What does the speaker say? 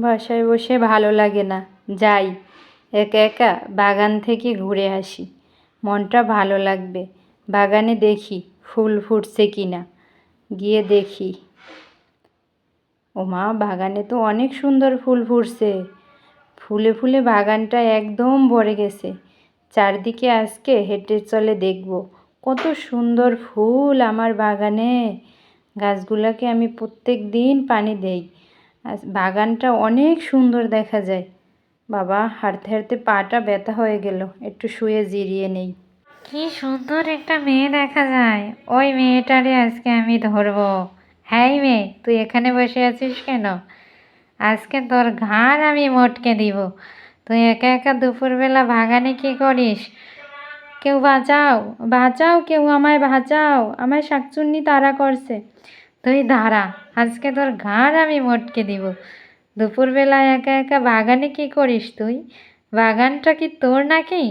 বাসায় বসে ভালো লাগে না। যাই, একা একা বাগান থেকে ঘুরে আসি। মনটা ভালো লাগবে। বাগানে দেখি ফুল ফুটছে কি না গিয়ে দেখি। ওমা, বাগানে তো অনেক সুন্দর ফুল ফুটছে। ফুলে ফুলে বাগানটা একদম ভরে গেছে। চারদিকে আজকে হেঁটে চলে দেখব। কত সুন্দর ফুল আমার বাগানে। গাছগুলোকে আমি প্রত্যেক দিন পানি দেই। বাগানটা অনেক সুন্দর দেখা যায়। বাবা, হাঁটতে হাঁটতে পাটা ব্যথা হয়ে গেল। একটু শুয়ে জিরিয়ে নেই। কি সুন্দর একটা মেয়ে দেখা যায়। ওই মেয়েটারে আজকে আমি ধরবো। হ্যাঁ মেয়ে, তুই এখানে বসে আছিস কেন? আজকে তোর ঘাড় আমি মটকে দিব। তুই একা একা দুপুরবেলা বাগানে কি করিস? কেউ বাঁচাও বাঁচাও কেউ আমায় বাঁচাও। আমায় শাকচুন্নি তাড়া করছে। তুই দাঁড়া, আজকে তোর ঘাড় আমি মটকে দিব। দুপুরবেলায় একা একা বাগানে কি করিস তুই? বাগানটা কি তোর নাকি?